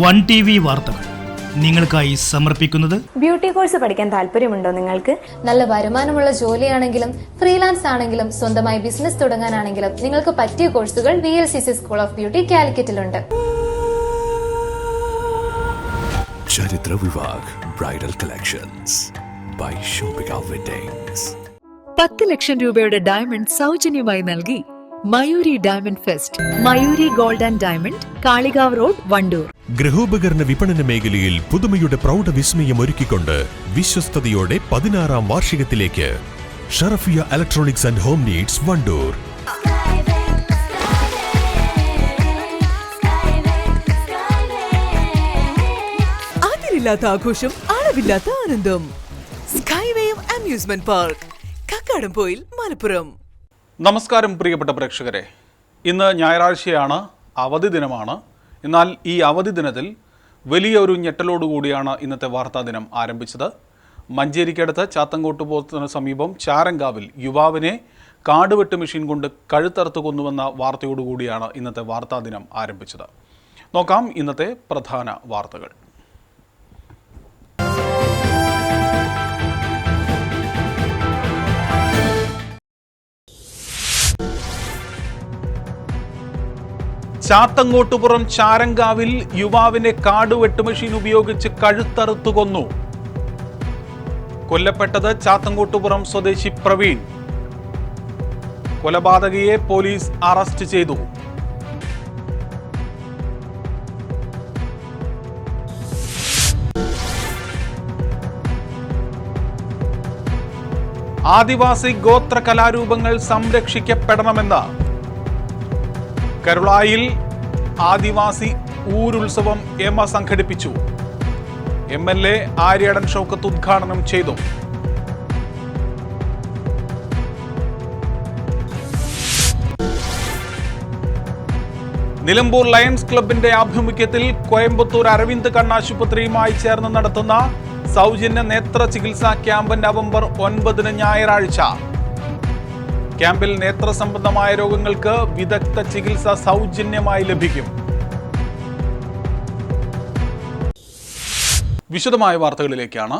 One T V വാർത്തകൾ നിങ്ങൾക്കായി സമർപ്പിക്കുന്നത് ബ്യൂട്ടി കോഴ്സ് പഠിക്കാൻ താല്പര്യമുണ്ടോ നിങ്ങൾക്ക്? നല്ല വരുമാനമുള്ള ജോലിയാണെങ്കിലും ഫ്രീലാൻസ് ആണെങ്കിലും സ്വന്തമായി ബിസിനസ് തുടങ്ങാനാണെങ്കിലും നിങ്ങൾക്ക് പറ്റിയ കോഴ്സുകൾ V L C C school of beauty കാലിക്കറ്റിലുണ്ട്. Charithra Vivah bridal collections by shopping weddings പത്ത് ലക്ഷം രൂപയുടെ ഡയമണ്ട് സൗജന്യമായി നൽകി Mayuri diamond fest Mayuri gold and diamond Kalikavu road Wandoor. ഗൃഹോപകരണ വിപണന മേഖലയിൽ പുതുമയുടെ പ്രൗഢ വിസ്മയം ഒരുക്കിക്കൊണ്ട് വിശ്വസ്തയോടെ പതിനാറാം വാർഷികത്തിലേക്ക്. Sharafiya electronics and home needs Wandoor. അതിരില്ലാത്ത ആഘോഷം അളവില്ലാത്ത ആനന്ദം. Skywave amusement park Kakkadampoyil Malappuram. നമസ്കാരം പ്രിയപ്പെട്ട പ്രേക്ഷകരെ. ഇന്ന് ഞായറാഴ്ചയാണ് അവധി ദിനമാണ്. എന്നാൽ ഈ അവധി ദിനത്തിൽ വലിയ ഒരു ഞെട്ടലോടുകൂടിയാണ് ഇന്നത്തെ വാർത്താ ദിനം ആരംഭിച്ചത്. മഞ്ചേരിക്കടുത്ത് ചാത്തങ്കോട്ട് പോത്തിന് സമീപം ചാരങ്കാവിൽ യുവാവിനെ കാടുവെട്ട് മെഷീൻ കൊണ്ട് കഴുത്തറുത്ത് കൊന്നുവെന്ന വാർത്തയോടുകൂടിയാണ് ഇന്നത്തെ വാർത്താ ദിനം ആരംഭിച്ചത്. നോക്കാം ഇന്നത്തെ പ്രധാന വാർത്തകൾ. ചാത്തങ്ങോട്ടുപുറം ചാരങ്കാവിൽ യുവാവിനെ കാട് വെട്ടുമെഷീൻ ഉപയോഗിച്ച് കഴുത്തറുത്തു കൊന്നു. കൊല്ലപ്പെട്ടത് ചാത്തങ്കോട്ടുപുറം സ്വദേശി പ്രവീൺ. കൊലപാതകയെ പോലീസ് അറസ്റ്റ് ചെയ്തു. ആദിവാസി ഗോത്ര കലാരൂപങ്ങൾ സംരക്ഷിക്കപ്പെടണമെന്ന് കരുളായിൽ ആദിവാസി ഊരുത്സവം എമ സംഘടിപ്പിച്ചു. M L A Aryadan Shoukath ഉദ്ഘാടനം ചെയ്തു. നിലമ്പൂർ ലയൺസ് ക്ലബിന്റെ ആഭിമുഖ്യത്തിൽ കോയമ്പത്തൂർ അരവിന്ദ് കണ്ണാശുപത്രിയുമായി ചേർന്ന് നടത്തുന്ന സൗജന്യ നേത്ര ചികിത്സാ ക്യാമ്പ് നവംബർ ഒൻപതിന് ഞായറാഴ്ച. ക്യാമ്പിൽ നേത്ര സംബന്ധമായ രോഗങ്ങൾക്ക് വിദഗ്ധ ചികിത്സ സൗജന്യമായി ലഭിക്കും. വിശദമായ വാർത്തകളിലേക്കാണ്.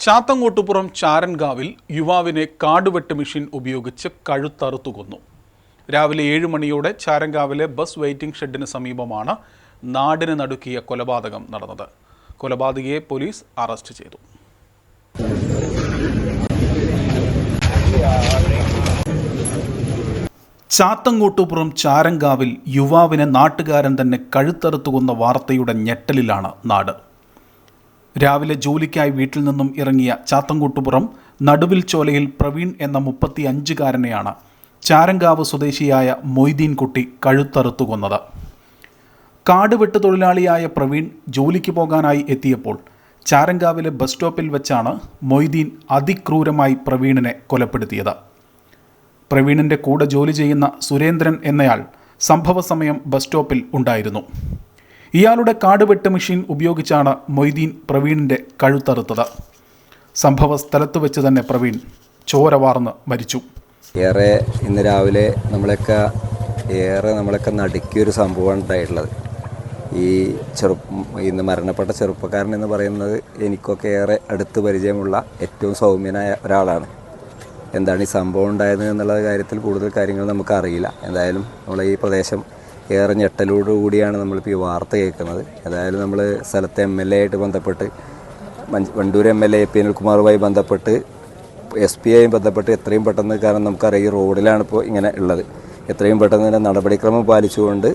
ചാത്തങ്ങോട്ടുപുറം ചാരൻകാവിൽ യുവാവിനെ കാടുവെട്ട് മെഷീൻ ഉപയോഗിച്ച് കഴുത്തറുത്തു കൊന്നു രാവിലെ ഏഴ് മണിയോടെ ചാരങ്കാവിലെ ബസ് വെയിറ്റിംഗ് ഷെഡിന് സമീപമാണ് നാടിന് നടുക്കിയ കൊലപാതകം നടന്നത്. കൊലപാതകയെ പോലീസ് അറസ്റ്റ് ചെയ്തു. ചാത്തങ്ങോട്ടുപുറം ചാരങ്കാവിൽ യുവാവിനെ നാട്ടുകാരൻ തന്നെ കഴുത്തറുത്തു കൊന്ന വാർത്തയുടെ ഞെട്ടലിലാണ് നാട്. രാവിലെ ജോലിക്കായി വീട്ടിൽ നിന്നും ഇറങ്ങിയ ചാത്തങ്കോട്ടുപുറം നടുവിൽ ചോലയിൽ പ്രവീൺ എന്ന മുപ്പത്തി അഞ്ചുകാരനെയാണ് ചാരങ്കാവ് സ്വദേശിയായ മൊയ്തീൻ കുട്ടി കഴുത്തറുത്തു കൊന്നത് കാടുവെട്ട് തൊഴിലാളിയായ പ്രവീൺ ജോലിക്ക് പോകാനായി എത്തിയപ്പോൾ ചാരങ്കാവിലെ ബസ് സ്റ്റോപ്പിൽ വെച്ചാണ് മൊയ്തീൻ അതിക്രൂരമായി പ്രവീണിനെ കൊലപ്പെടുത്തിയത്. പ്രവീണിന്റെ കൂടെ ജോലി ചെയ്യുന്ന സുരേന്ദ്രൻ എന്നയാൾ സംഭവ സമയം ബസ് സ്റ്റോപ്പിൽ ഉണ്ടായിരുന്നു. ഇയാളുടെ കാട് വെട്ട് മെഷീൻ ഉപയോഗിച്ചാണ് മൊയ്തീൻ പ്രവീണിന്റെ കഴുത്തറുത്തത്. സംഭവ സ്ഥലത്ത് വെച്ച് തന്നെ പ്രവീൺ ചോര വാർന്ന് മരിച്ചു. ഏറെ ഇന്ന് രാവിലെ നമ്മളൊക്കെ ഏറെ നമ്മളൊക്കെ നടുക്കിയൊരു സംഭവമാണ് ഉണ്ടായിട്ടുള്ളത്. ഈ ചെറു ഇന്ന് മരണപ്പെട്ട ചെറുപ്പക്കാരൻ എന്ന് പറയുന്നത് എനിക്കൊക്കെ ഏറെ അടുത്ത് പരിചയമുള്ള ഏറ്റവും സൗമ്യനായ ഒരാളാണ്. എന്താണ് ഈ സംഭവം ഉണ്ടായത് എന്നുള്ള കാര്യത്തിൽ കൂടുതൽ കാര്യങ്ങൾ നമുക്കറിയില്ല. എന്തായാലും നമ്മൾ ഈ പ്രദേശം ഏറെ ഞെട്ടലോട് കൂടിയാണ് നമ്മളിപ്പോൾ ഈ വാർത്ത കേൾക്കുന്നത്. ഏതായാലും നമ്മൾ സ്ഥലത്തെ എം എൽ എ ആയിട്ട് ബന്ധപ്പെട്ട് Wandoor M L A P അനിൽകുമാറുമായി ബന്ധപ്പെട്ട് എസ് പി ആയും ബന്ധപ്പെട്ട് എത്രയും പെട്ടെന്ന് കാരണം നമുക്കറിയാം ഈ റോഡിലാണ് ഇപ്പോൾ ഇങ്ങനെ ഉള്ളത്. എത്രയും പെട്ടെന്ന് തന്നെ നടപടിക്രമം പാലിച്ചുകൊണ്ട്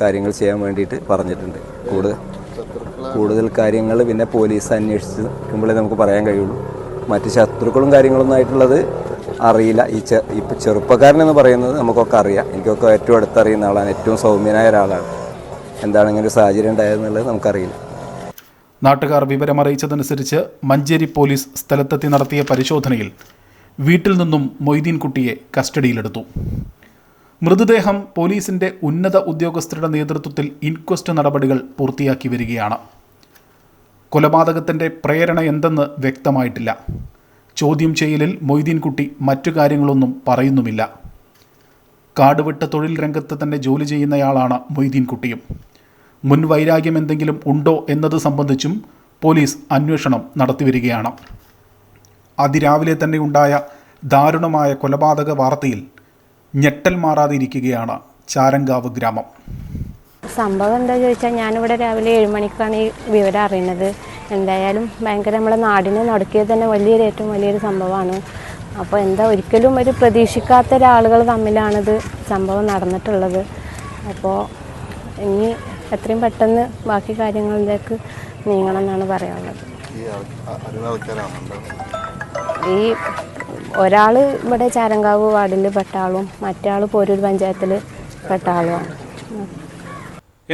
കാര്യങ്ങൾ ചെയ്യാൻ വേണ്ടിയിട്ട് പറഞ്ഞിട്ടുണ്ട്. കൂടുതൽ കൂടുതൽ കാര്യങ്ങൾ പിന്നെ പോലീസ് അന്വേഷിച്ച് നമുക്ക് പറയാൻ കഴിയുള്ളൂ. മറ്റ് ശത്രുക്കളും കാര്യങ്ങളൊന്നും ആയിട്ടുള്ളത് അറിയില്ല. ഈ ചെ ഇപ്പം ചെറുപ്പക്കാരനെന്ന് പറയുന്നത് നമുക്കൊക്കെ അറിയാം. എനിക്കൊക്കെ ഏറ്റവും അടുത്തറിയുന്ന ആളാണ്. ഏറ്റവും സൗമ്യനായ ഒരാളാണ്. എന്താണ് ഇങ്ങനെ ഒരു സാഹചര്യം ഉണ്ടായതെന്നുള്ളത് നമുക്കറിയില്ല. നാട്ടുകാർ വിവരമറിയിച്ചതനുസരിച്ച് മഞ്ചേരി പോലീസ് സ്ഥലത്തെത്തി നടത്തിയ പരിശോധനയിൽ വീട്ടിൽ നിന്നും മൊയ്തീൻ കുട്ടിയെ കസ്റ്റഡിയിലെടുത്തു. മൃതദേഹം പോലീസിന്റെ ഉന്നത ഉദ്യോഗസ്ഥരുടെ നേതൃത്വത്തിൽ ഇൻക്വസ്റ്റ് നടപടികൾ പൂർത്തിയാക്കി വരികയാണ്. കൊലപാതകത്തിന്റെ പ്രേരണ എന്തെന്ന് വ്യക്തമായിട്ടില്ല. ചോദ്യം ചെയ്യലിൽ മൊയ്തീൻകുട്ടി മറ്റു കാര്യങ്ങളൊന്നും പറയുന്നുമില്ല. കാടുവിട്ട തൊഴിൽ രംഗത്ത് തന്നെ ജോലി ചെയ്യുന്നയാളാണ് മൊയ്തീൻകുട്ടിയും. മുൻ വൈരാഗ്യം എന്തെങ്കിലും ഉണ്ടോ എന്നത് സംബന്ധിച്ചും പോലീസ് അന്വേഷണം നടത്തിവരികയാണ് അതിരാവിലെ തന്നെ ഉണ്ടായ ദാരുണമായ കൊലപാതക വാർത്തയിൽ ഞെട്ടൽ മാറാതിരിക്കുകയാണ് ചാരങ്കാവ് ഗ്രാമം. സംഭവം എന്താ ചോദിച്ചാൽ ഞാനിവിടെ രാവിലെ ഏഴ് മണിക്കാണ് ഈ വിവരം അറിയുന്നത്. എന്തായാലും ഭയങ്കര നമ്മളെ നാടിനെ നടക്കിയത് തന്നെ വലിയൊരു ഏറ്റവും വലിയൊരു സംഭവമാണ്. അപ്പോൾ എന്താ ഒരിക്കലും ഒരു പ്രതീക്ഷിക്കാത്ത ഒരാളുകൾ തമ്മിലാണിത് സംഭവം നടന്നിട്ടുള്ളത്. അപ്പോൾ ഇനി എത്രയും പെട്ടെന്ന് ബാക്കി കാര്യങ്ങളിലേക്ക് നീങ്ങണം എന്നാണ് പറയാനുള്ളത്. ഈ ഒരാൾ ഇവിടെ ചാരങ്കാവ് വാർഡിൽ പെട്ട ആളും മറ്റാൾ പോരൂർ പഞ്ചായത്തിൽ പെട്ട ആളുമാണ്.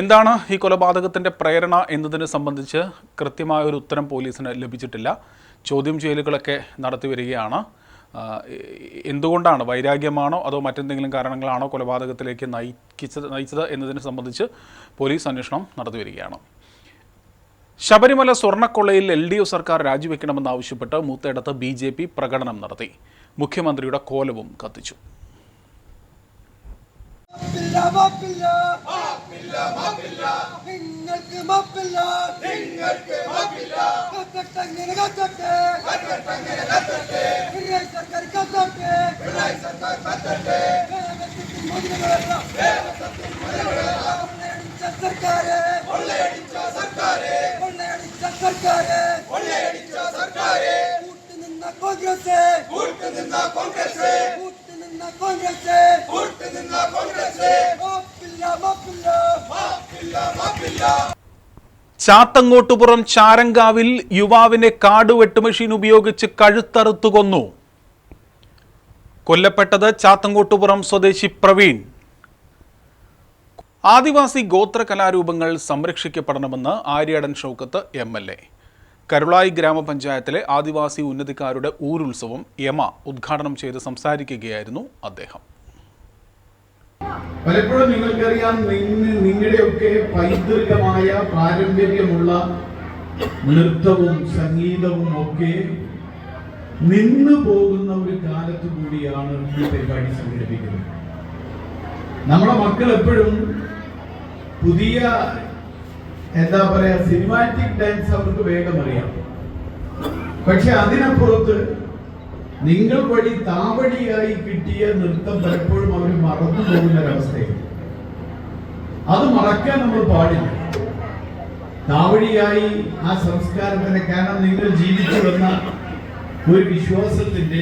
എന്താണ് ഈ കൊലപാതകത്തിന്റെ പ്രേരണ എന്നതിനെ സംബന്ധിച്ച് കൃത്യമായ ഒരു ഉത്തരം പോലീസിന് ലഭിച്ചിട്ടില്ല. ചോദ്യം ചെയ്യലുകളൊക്കെ നടത്തി വരികയാണ്. എന്തുകൊണ്ടാണ്? വൈരാഗ്യമാണോ അതോ മറ്റെന്തെങ്കിലും കാരണങ്ങളാണോ കൊലപാതകത്തിലേക്ക് നയിച്ചത് നയിച്ചത് എന്നതിനെ സംബന്ധിച്ച് പോലീസ് അന്വേഷണം നടത്തി വരികയാണ്. ശബരിമല സ്വർണക്കൊള്ളയിൽ എൽ ഡി എഫ് സർക്കാർ രാജിവെക്കണമെന്നാവശ്യപ്പെട്ട് മൂത്തയിടത്ത് ബി ജെ പി പ്രകടനം നടത്തി. മുഖ്യമന്ത്രിയുടെ കോലവും കത്തിച്ചു. നിങ്ങൾക്ക് മാപ്പില്ല നിങ്ങൾക്ക് മാപ്പില്ല കത്തട്ടെങ്ങനെ കത്തട്ടെ കത്തട്ടെങ്ങനെ കത്തട്ടെ. പിണറായി സർക്കാർ കത്തട്ടെ. പിണറായി സർക്കാർ കത്തട്ടെ സർക്കാരെ കൊള്ളയടിച്ച സർക്കാരെ കൊള്ളയടിച്ച സർക്കാരെ. കൊള്ളയടിച്ച സർക്കാരെ. കൂട്ടുനിന്ന കോൺഗ്രസ്. കൂട്ടുനിന്ന കോൺഗ്രസ്. മാപ്പില്ല ചാത്തങ്ങോട്ടുപുറം ചാരങ്കാവിൽ യുവാവിനെ കാടുവെട്ട് മെഷീൻ ഉപയോഗിച്ച് കഴുത്തറുത്തു കൊന്നു. കൊല്ലപ്പെട്ടത് ചാത്തങ്കോട്ടുപുറം സ്വദേശി പ്രവീൺ. ആദിവാസി ഗോത്ര കലാരൂപങ്ങൾ സംരക്ഷിക്കപ്പെടണമെന്ന് Aryadan Shoukath M L A. Karulai ഗ്രാമപഞ്ചായത്തിലെ ആദിവാസി ഉന്നതിക്കാരുടെ ഊരുത്സവം യമ ഉദ്ഘാടനം ചെയ്ത് സംസാരിക്കുകയായിരുന്നു അദ്ദേഹം. പലപ്പോഴും നിങ്ങൾക്കറിയാം നിങ്ങൾ നിങ്ങളുടെയൊക്കെ പൈതൃകമായ പാരമ്പര്യമുള്ള നൃത്തവും സംഗീതവും ഒക്കെ നിന്നു പോകുന്ന ഒരു കാലത്ത് കൂടിയാണ് ഈ പരിപാടി സംഘടിപ്പിക്കുന്നത്. നമ്മുടെ മക്കൾ എപ്പോഴും പുതിയ എന്താ പറയാ സിനിമാറ്റിക് ഡാൻസ് അവർക്ക് വേഗം അറിയാം. പക്ഷെ അതിനപ്പുറത്ത് നിങ്ങൾ വഴി താവടിയായി കിട്ടിയ നൃത്തം പലപ്പോഴും അവർ മറന്നു പോകുന്ന ഒരവസ്ഥയാണ് അത് മറക്കാൻ നമ്മൾ പാടില്ല. താവടിയായി ആ സംസ്കാരത്തിന് കാരണം നിങ്ങൾ ജീവിച്ചു വന്ന ഒരു വിശ്വാസത്തിന്റെ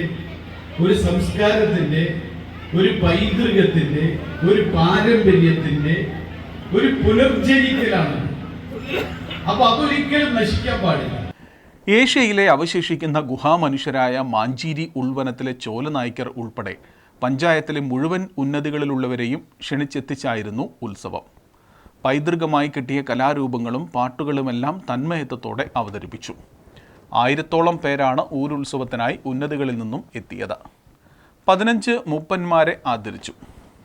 ഒരു സംസ്കാരത്തിന്റെ ഒരു പൈതൃകത്തിന്റെ ഒരു പാരമ്പര്യത്തിന്റെ ഒരു പുനർജനിക്കലാണ് അപ്പൊ അതൊരിക്കലും നശിക്കാൻ പാടില്ല. ഏഷ്യയിലെ അവശേഷിക്കുന്ന ഗുഹാമനുഷ്യരായ മാഞ്ചീരി ഉൾവനത്തിലെ ചോലനായ്ക്കർ ഉൾപ്പെടെ പഞ്ചായത്തിലെ മുഴുവൻ ഉന്നതികളിലുള്ളവരെയും ക്ഷണിച്ചെത്തിച്ചായിരുന്നു ഉത്സവം. പൈതൃകമായി കിട്ടിയ കലാരൂപങ്ങളും പാട്ടുകളുമെല്ലാം തന്മയത്വത്തോടെ അവതരിപ്പിച്ചു. ആയിരത്തോളം പേരാണ് ഊരുത്സവത്തിനായി ഉന്നതികളിൽ നിന്നും എത്തിയത്. പതിനഞ്ച് മൂപ്പന്മാരെ ആദരിച്ചു.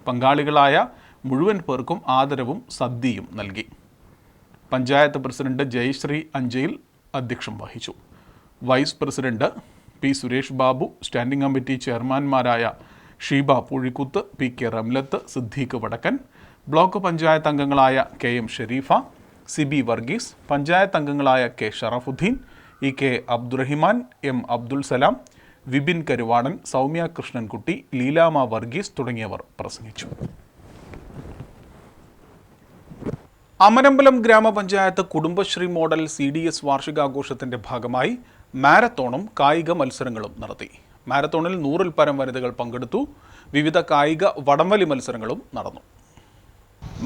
പങ്കാളികളായ മുഴുവൻ പേർക്കും ആദരവും സദ്യയും നൽകി. പഞ്ചായത്ത് പ്രസിഡന്റ് ജയശ്രീ അഞ്ചയിൽ അധ്യക്ഷം വഹിച്ചു. Vice president P Suresh Babu standing committee ചെയർമാൻമാരായ Sheeba Puzhikkuth P K Ramlath Siddique Vadakkan block panchayat അംഗങ്ങളായ K M Sherifa C B Varghese panchayat അംഗങ്ങളായ K Sharafudheen E K Abdurahiman M Abdul Salam Vipin Karuvadan Soumya Krishnankutty Leelamma Varghese തുടങ്ങിയവർ പ്രസംഗിച്ചു. അമരമ്പലം ഗ്രാമപഞ്ചായത്ത് Kudumbashree model C D S വാർഷികാഘോഷത്തിന്റെ ഭാഗമായി മാരത്തോണും കായിക മത്സരങ്ങളും നടത്തി. മാരത്തോണിൽ നൂറിൽ പരം വനിതകൾ പങ്കെടുത്തു. വിവിധ കായിക വടംവലി മത്സരങ്ങളും നടന്നു.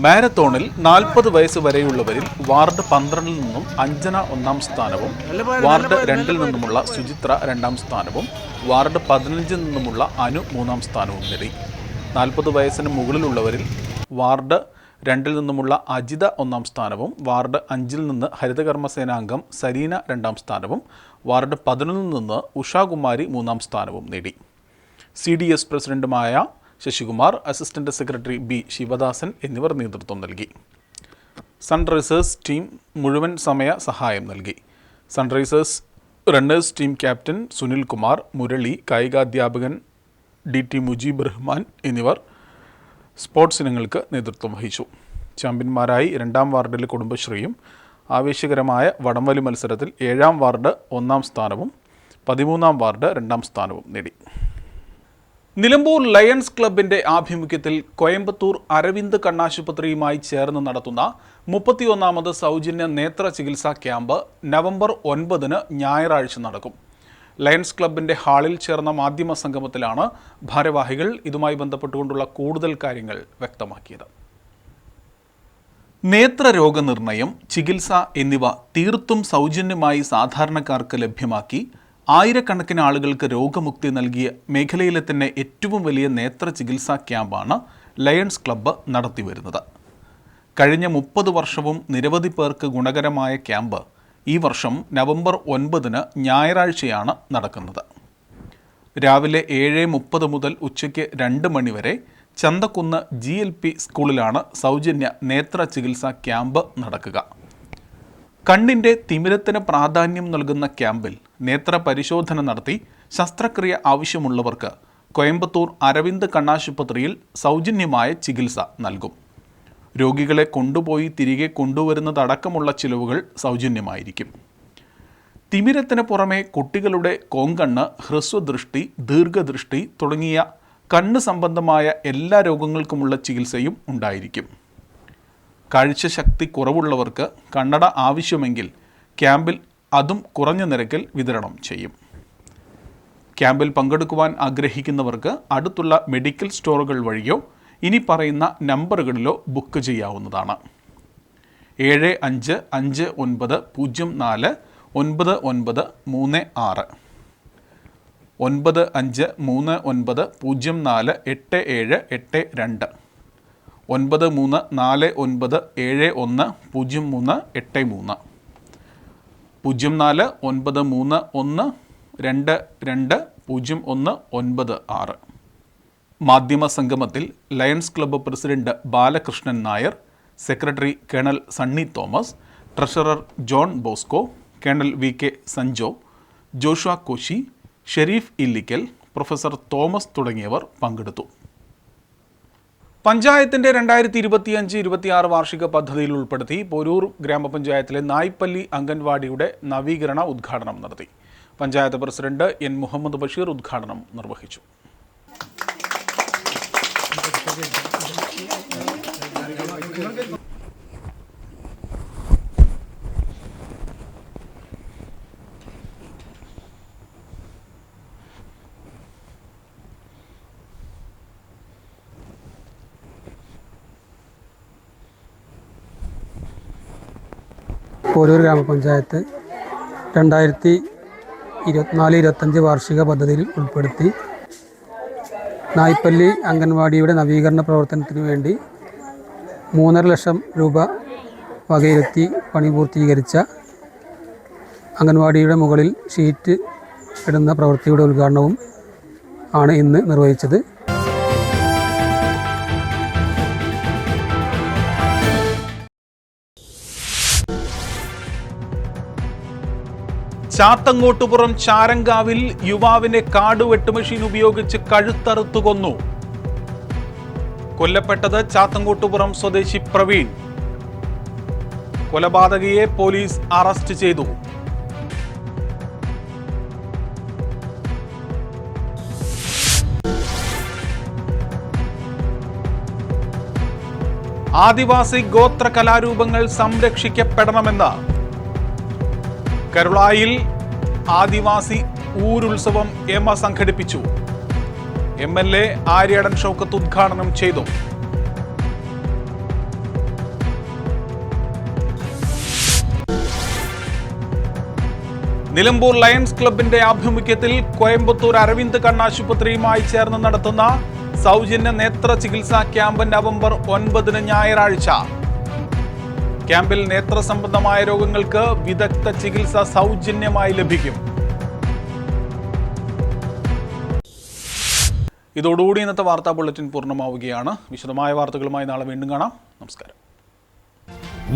മാരത്തോണിൽ നാൽപ്പത് വയസ്സ് വരെയുള്ളവരിൽ വാർഡ് പന്ത്രണ്ടിൽ നിന്നും അഞ്ജന ഒന്നാം സ്ഥാനവും വാർഡ് രണ്ടിൽ നിന്നുമുള്ള സുചിത്ര രണ്ടാം സ്ഥാനവും വാർഡ് പതിനഞ്ചിൽ നിന്നുമുള്ള അനു മൂന്നാം സ്ഥാനവും നേടി. നാൽപ്പത് വയസ്സിന് മുകളിലുള്ളവരിൽ വാർഡ് രണ്ടിൽ നിന്നുമുള്ള അജിത ഒന്നാം സ്ഥാനവും വാർഡ് അഞ്ചിൽ നിന്ന് ഹരിതകർമ്മസേനാംഗം സരീന രണ്ടാം സ്ഥാനവും വാർഡ് പതിനൊന്നിൽ നിന്ന് ഉഷാകുമാരി മൂന്നാം സ്ഥാനവും നേടി. സി ഡി എസ് പ്രസിഡന്റുമായ Sasikumar assistant secretary B Sivadasan എന്നിവർ നേതൃത്വം നൽകി. സൺറൈസേഴ്സ് ടീം മുഴുവൻ സമയ സഹായം നൽകി. Sunrisers runners team captain Sunilkumar Murali കായികാധ്യാപകൻ D T Mujeeb Rahman എന്നിവർ സ്പോർട്സ് ഇനങ്ങൾക്ക് നേതൃത്വം വഹിച്ചു. ചാമ്പ്യന്മാരായി രണ്ടാം വാർഡിലെ കുടുംബശ്രീയും ആവേശകരമായ വടംവലി മത്സരത്തിൽ ഏഴാം വാർഡ് ഒന്നാം സ്ഥാനവും പതിമൂന്നാം വാർഡ് രണ്ടാം സ്ഥാനവും നേടി. നിലമ്പൂർ ലയൺസ് ക്ലബിന്റെ ആഭിമുഖ്യത്തിൽ കോയമ്പത്തൂർ അരവിന്ദ് കണ്ണാശുപത്രിയുമായി ചേർന്ന് നടത്തുന്ന മുപ്പത്തിയൊന്നാമത് സൗജന്യ നേത്ര ചികിത്സാ ക്യാമ്പ് നവംബർ ഒൻപതിന് ഞായറാഴ്ച നടക്കും. ലയൺസ് ക്ലബിന്റെ ഹാളിൽ ചേർന്ന മാധ്യമ സംഗമത്തിലാണ് ഭാരവാഹികൾ ഇതുമായി ബന്ധപ്പെട്ടുകൊണ്ടുള്ള കൂടുതൽ കാര്യങ്ങൾ വ്യക്തമാക്കിയത്. നേത്രരോഗനിർണയം ചികിത്സ എന്നിവ തീർത്തും സൗജന്യമായി സാധാരണക്കാർക്ക് ലഭ്യമാക്കി ആയിരക്കണക്കിന് ആളുകൾക്ക് രോഗമുക്തി നൽകിയ മേഖലയിലെ തന്നെ ഏറ്റവും വലിയ നേത്ര ചികിത്സാ ക്യാമ്പാണ് ലയൺസ് ക്ലബ്ബ് നടത്തിവരുന്നത്. കഴിഞ്ഞ മുപ്പത് വർഷവും നിരവധി പേർക്ക് ഗുണകരമായ ക്യാമ്പ് ഈ വർഷം നവംബർ ഒൻപതിന് ഞായറാഴ്ചയാണ് നടക്കുന്നത്. രാവിലെ ഏഴ് മുപ്പത് മുതൽ ഉച്ചയ്ക്ക് രണ്ട് മണിവരെ ചന്തക്കുന്ന് ജി എൽ പി സ്കൂളിലാണ് സൗജന്യ നേത്ര ചികിത്സാ ക്യാമ്പ് നടക്കുക. കണ്ണിന്റെ തിമിരത്തിന് പ്രാധാന്യം നൽകുന്ന ക്യാമ്പിൽ നേത്ര പരിശോധന നടത്തി ശസ്ത്രക്രിയ ആവശ്യമുള്ളവർക്ക് കോയമ്പത്തൂർ അരവിന്ദ് കണ്ണാശുപത്രിയിൽ സൗജന്യമായ ചികിത്സ നൽകും. രോഗികളെ കൊണ്ടുപോയി തിരികെ കൊണ്ടുവരുന്നതടക്കമുള്ള ചിലവുകൾ സൗജന്യമായിരിക്കും. തിമിരത്തിന് പുറമെ കുട്ടികളുടെ കോങ്കണ്ണ് ഹ്രസ്വദൃഷ്ടി ദീർഘദൃഷ്ടി തുടങ്ങിയ കണ്ണ് സംബന്ധമായ എല്ലാ രോഗങ്ങൾക്കുമുള്ള ചികിത്സയും ഉണ്ടായിരിക്കും. കാഴ്ചശക്തി കുറവുള്ളവർക്ക് കണ്ണട ആവശ്യമെങ്കിൽ ക്യാമ്പിൽ അതും കുറഞ്ഞ നിരക്കിൽ വിതരണം ചെയ്യും. ക്യാമ്പിൽ പങ്കെടുക്കുവാൻ ആഗ്രഹിക്കുന്നവർക്ക് അടുത്തുള്ള മെഡിക്കൽ സ്റ്റോറുകൾ വഴിയോ ഇനി പറയുന്ന നമ്പറുകളിലോ ബുക്ക് ചെയ്യാവുന്നതാണ്. ഏഴ് അഞ്ച് അഞ്ച് ഒൻപത് പൂജ്യം നാല് ഒൻപത് ഒൻപത് മൂന്ന് ആറ്. ഒൻപത് അഞ്ച് മൂന്ന് ഒൻപത് പൂജ്യം നാല് എട്ട് ഏഴ് എട്ട് രണ്ട്. ഒൻപത് മൂന്ന് നാല് ഒൻപത് ഏഴ് ഒന്ന് പൂജ്യം മൂന്ന് എട്ട് മൂന്ന്. പൂജ്യം നാല് ഒൻപത് മൂന്ന് ഒന്ന് രണ്ട് രണ്ട് പൂജ്യം ഒന്ന് ഒൻപത് ആറ്. മാധ്യമ സംഗമത്തിൽ lions club president Balakrishnan Nair secretary colonel Sunny Thomas treasurer John Bosco colonel V K Sanjo Joshua Koshy Sherif Illikkal professor Thomas തുടങ്ങിയവർ പങ്കെടുത്തു. പഞ്ചായത്തിന്റെ രണ്ടായിരത്തി ഇരുപത്തിയഞ്ച് ഇരുപത്തിയാറ് വാർഷിക പദ്ധതിയിൽ ഉൾപ്പെടുത്തി പൊരൂർ ഗ്രാമപഞ്ചായത്തിലെ നായ്പല്ലി അംഗൻവാടിയുടെ നവീകരണ ഉദ്ഘാടനം നടത്തി. പഞ്ചായത്ത് പ്രസിഡന്റ് എൻ മുഹമ്മദ് ബഷീർ ഉദ്ഘാടനം നിർവഹിച്ചു. പോരൂർ ഗ്രാമപഞ്ചായത്ത് രണ്ടായിരത്തി ഇരുപത്തിനാല് ഇരുപത്തഞ്ച് വാർഷിക പദ്ധതിയിൽ ഉൾപ്പെടുത്തി നായ്പല്ലി അംഗൻവാടിയുടെ നവീകരണ പ്രവർത്തനത്തിന് വേണ്ടി മൂന്നര ലക്ഷം രൂപ വകയിരുത്തി പണി പൂർത്തീകരിച്ച അംഗൻവാടിയുടെ മുകളിൽ ഷീറ്റ് ഇടുന്ന പ്രവൃത്തിയുടെ ഉദ്ഘാടനവും ആണ് ഇന്ന് നിർവഹിച്ചത്. ചാത്തങ്ങോട്ടുപുറം ചാരങ്കാവിൽ യുവാവിനെ കാട് മെഷീൻ ഉപയോഗിച്ച് കഴുത്തറുത്തു കൊന്നു. കൊല്ലപ്പെട്ടത് ചാത്തങ്കോട്ടുപുറം സ്വദേശി പ്രവീൺ. കൊലപാതകയെ പോലീസ് അറസ്റ്റ് ചെയ്തു. ആദിവാസി ഗോത്ര കലാരൂപങ്ങൾ സംരക്ഷിക്കപ്പെടണമെന്ന് കരുളായിൽ ആദിവാസി ഊരുത്സവം എമ സംഘടിപ്പിച്ചു. M L A Aryadan Shoukath ഉദ്ഘാടനം ചെയ്തു. നിലമ്പൂർ ലയൺസ് ക്ലബിന്റെ ആഭിമുഖ്യത്തിൽ കോയമ്പത്തൂർ അരവിന്ദ് കണ്ണാശുപത്രിയുമായി ചേർന്ന് നടത്തുന്ന സൗജന്യ നേത്ര ചികിത്സാ ക്യാമ്പ് നവംബർ ഒൻപതിന് ഞായറാഴ്ച. ക്യാമ്പിൽ നേത്ര സംബന്ധമായ രോഗങ്ങൾക്ക് വിദഗ്ധ ചികിത്സ സൗജന്യമായി ലഭിക്കും. ഇതോടുകൂടി ഇന്നത്തെ വാർത്താ ബുള്ളറ്റിൻ പൂർണമാവുകയാണ്. വിശദമായ വാർത്തകളുമായി നാളെ വീണ്ടും കാണാം. നമസ്കാരം.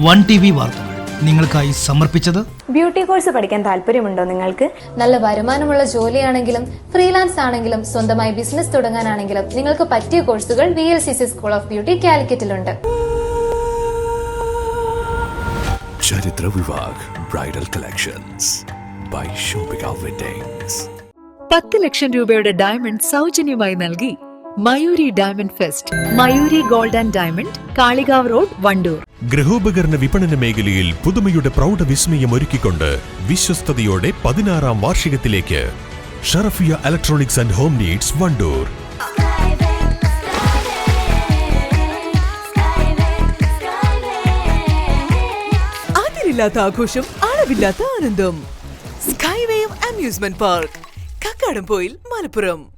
വൺ ടി വി വാർത്തകൾ നിങ്ങൾക്കായി സമർപ്പിച്ചത് ബ്യൂട്ടി കോഴ്സ് പഠിക്കാൻ താല്പര്യമുണ്ടോ നിങ്ങൾക്ക്? നല്ല വരുമാനമുള്ള ജോലിയാണെങ്കിലും ഫ്രീലാൻസ് ആണെങ്കിലും സ്വന്തമായി ബിസിനസ് തുടങ്ങാനാണെങ്കിലും നിങ്ങൾക്ക് പറ്റിയ കോഴ്സുകൾ V L C C school of beauty കാലിക്കറ്റിലുണ്ട്. Charithra Vibhag bridal collections by Shoppika weddings പത്ത് ലക്ഷം രൂപയുടെ ഡയമണ്ട് സൗജന്യമായി നൽകി Mayuri diamond fest Mayuri gold and diamond Kalikavu road Wandoor. ഗൃഹോപകരണ വിപണന മേഖലയിൽ പുതുമയുടെ പ്രൗഢ വിസ്മയം ഒരുക്കിക്കൊണ്ട് വിശ്വസ്തയോടെ പതിനാറാം വാർഷികത്തിലേക്ക്. Sharafiya electronics and home needs Wandoor. അതിരില്ലാത്ത ആഘോഷം അളവില്ലാത്ത ആനന്ദം. Skywave amusement park Kakkadampoyil Malappuram.